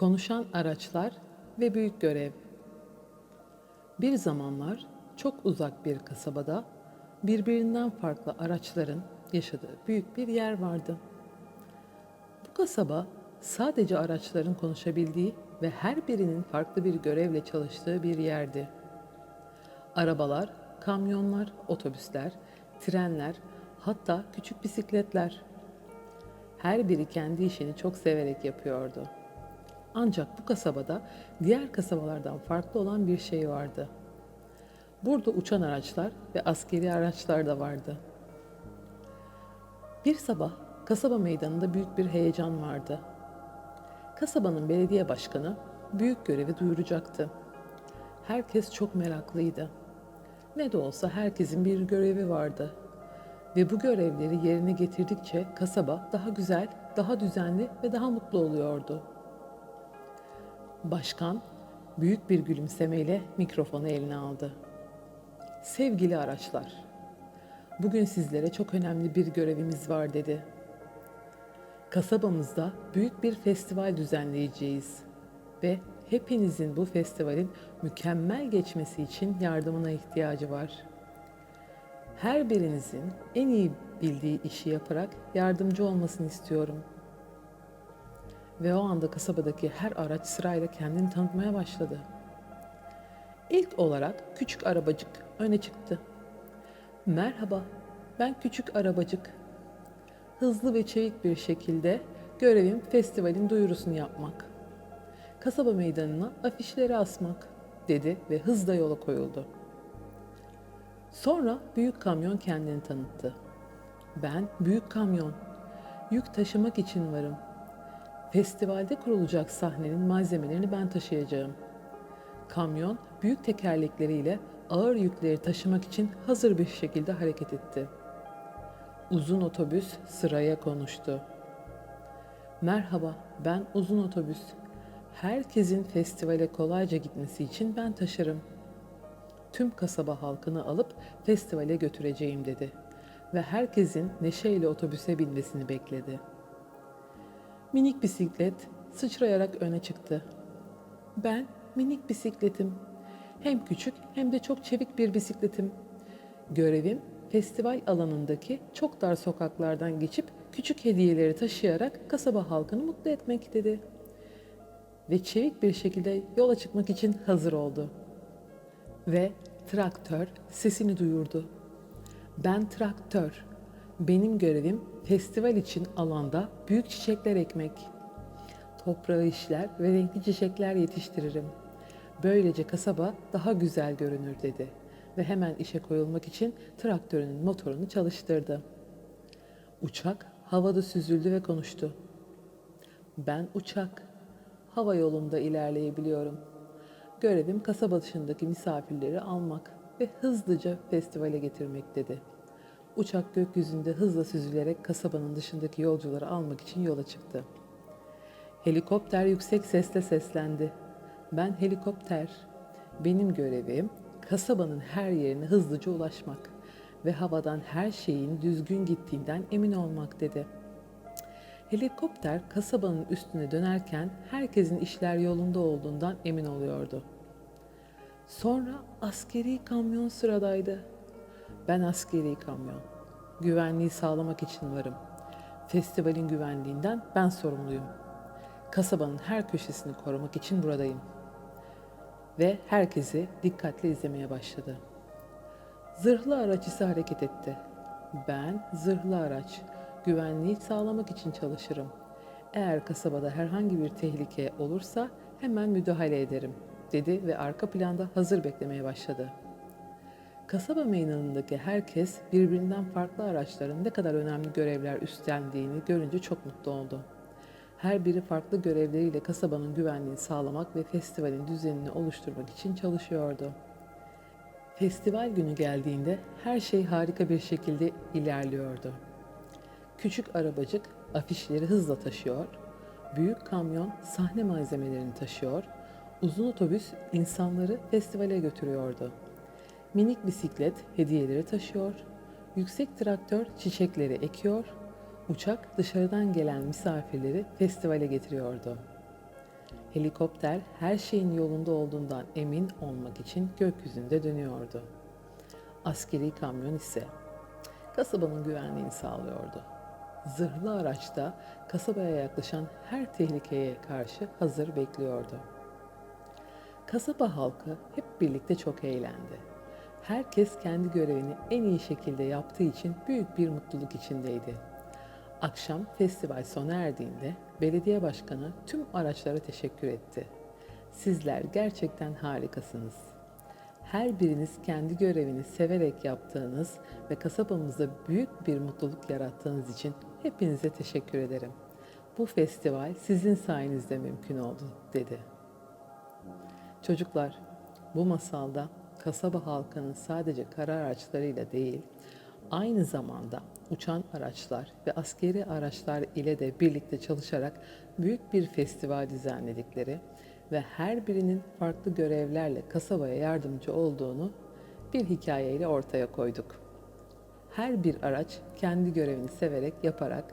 Konuşan araçlar ve büyük görev. Bir zamanlar çok uzak bir kasabada birbirinden farklı araçların yaşadığı büyük bir yer vardı. Bu kasaba sadece araçların konuşabildiği ve her birinin farklı bir görevle çalıştığı bir yerdi. Arabalar, kamyonlar, otobüsler, trenler, hatta küçük bisikletler. Her biri kendi işini çok severek yapıyordu. Ancak bu kasabada diğer kasabalardan farklı olan bir şey vardı. Burada uçan araçlar ve askeri araçlar da vardı. Bir sabah kasaba meydanında büyük bir heyecan vardı. Kasabanın belediye başkanı büyük görevi duyuracaktı. Herkes çok meraklıydı. Ne de olsa herkesin bir görevi vardı. Ve bu görevleri yerine getirdikçe kasaba daha güzel, daha düzenli ve daha mutlu oluyordu. Başkan büyük bir gülümsemeyle mikrofonu eline aldı. Sevgili araçlar, bugün sizlere çok önemli bir görevimiz var dedi. Kasabamızda büyük bir festival düzenleyeceğiz ve hepinizin bu festivalin mükemmel geçmesi için yardımına ihtiyacı var. Her birinizin en iyi bildiği işi yaparak yardımcı olmasını istiyorum. Ve o anda kasabadaki her araç sırayla kendini tanıtmaya başladı. İlk olarak küçük arabacık öne çıktı. Merhaba, ben küçük arabacık. Hızlı ve çevik bir şekilde görevim festivalin duyurusunu yapmak. Kasaba meydanına afişleri asmak dedi ve hızla yola koyuldu. Sonra büyük kamyon kendini tanıttı. Ben büyük kamyon. Yük taşımak için varım. Festivalde kurulacak sahnenin malzemelerini ben taşıyacağım. Kamyon büyük tekerlekleriyle ağır yükleri taşımak için hazır bir şekilde hareket etti. Uzun otobüs sıraya konuştu. Merhaba, ben uzun otobüs. Herkesin festivale kolayca gitmesi için ben taşırım. Tüm kasaba halkını alıp festivale götüreceğim dedi ve herkesin neşeyle otobüse binmesini bekledi. Minik bisiklet sıçrayarak öne çıktı. Ben minik bisikletim. Hem küçük hem de çok çevik bir bisikletim. Görevim festival alanındaki çok dar sokaklardan geçip küçük hediyeleri taşıyarak kasaba halkını mutlu etmek dedi. Ve çevik bir şekilde yola çıkmak için hazır oldu. Ve traktör sesini duyurdu. Ben traktör. Benim görevim festival için alanda büyük çiçekler ekmek. Toprağı işler ve renkli çiçekler yetiştiririm. Böylece kasaba daha güzel görünür dedi ve hemen işe koyulmak için traktörünün motorunu çalıştırdı. Uçak havada süzüldü ve konuştu. Ben uçak. Hava yolunda ilerleyebiliyorum. Görevim kasaba dışındaki misafirleri almak ve hızlıca festivale getirmek dedi. Uçak gökyüzünde hızla süzülerek kasabanın dışındaki yolcuları almak için yola çıktı. Helikopter yüksek sesle seslendi. Ben helikopter. Benim görevim kasabanın her yerine hızlıca ulaşmak ve havadan her şeyin düzgün gittiğinden emin olmak dedi. Helikopter kasabanın üstüne dönerken herkesin işler yolunda olduğundan emin oluyordu. Sonra askeri kamyon sıradaydı. Ben askeri kamyon. Güvenliği sağlamak için varım. Festivalin güvenliğinden ben sorumluyum. Kasabanın her köşesini korumak için buradayım. Ve herkesi dikkatle izlemeye başladı. Zırhlı araç hareket etti. Ben zırhlı araç. Güvenliği sağlamak için çalışırım. Eğer kasabada herhangi bir tehlike olursa hemen müdahale ederim, dedi ve arka planda hazır beklemeye başladı. Kasaba meydanındaki herkes birbirinden farklı araçların ne kadar önemli görevler üstlendiğini görünce çok mutlu oldu. Her biri farklı görevleriyle kasabanın güvenliğini sağlamak ve festivalin düzenini oluşturmak için çalışıyordu. Festival günü geldiğinde her şey harika bir şekilde ilerliyordu. Küçük arabacık afişleri hızla taşıyor, büyük kamyon sahne malzemelerini taşıyor, uzun otobüs insanları festivale götürüyordu. Minik bisiklet hediyeleri taşıyor, yüksek traktör çiçekleri ekiyor, uçak dışarıdan gelen misafirleri festivale getiriyordu. Helikopter her şeyin yolunda olduğundan emin olmak için gökyüzünde dönüyordu. Askeri kamyon ise kasabanın güvenliğini sağlıyordu. Zırhlı araçta kasabaya yaklaşan her tehlikeye karşı hazır bekliyordu. Kasaba halkı hep birlikte çok eğlendi. Herkes kendi görevini en iyi şekilde yaptığı için büyük bir mutluluk içindeydi. Akşam festival sona erdiğinde belediye başkanı tüm araçlara teşekkür etti. Sizler gerçekten harikasınız. Her biriniz kendi görevini severek yaptığınız ve kasabamızda büyük bir mutluluk yarattığınız için hepinize teşekkür ederim. Bu festival sizin sayenizde mümkün oldu, dedi. Çocuklar, bu masalda kasaba halkının sadece kara araçlarıyla değil, aynı zamanda uçan araçlar ve askeri araçlar ile de birlikte çalışarak büyük bir festival düzenledikleri ve her birinin farklı görevlerle kasabaya yardımcı olduğunu bir hikayeyle ortaya koyduk. Her bir araç kendi görevini severek yaparak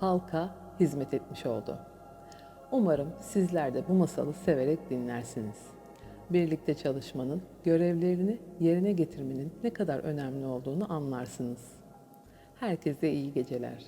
halka hizmet etmiş oldu. Umarım sizler de bu masalı severek dinlersiniz. Birlikte çalışmanın, görevlerini yerine getirmenin ne kadar önemli olduğunu anlarsınız. Herkese iyi geceler.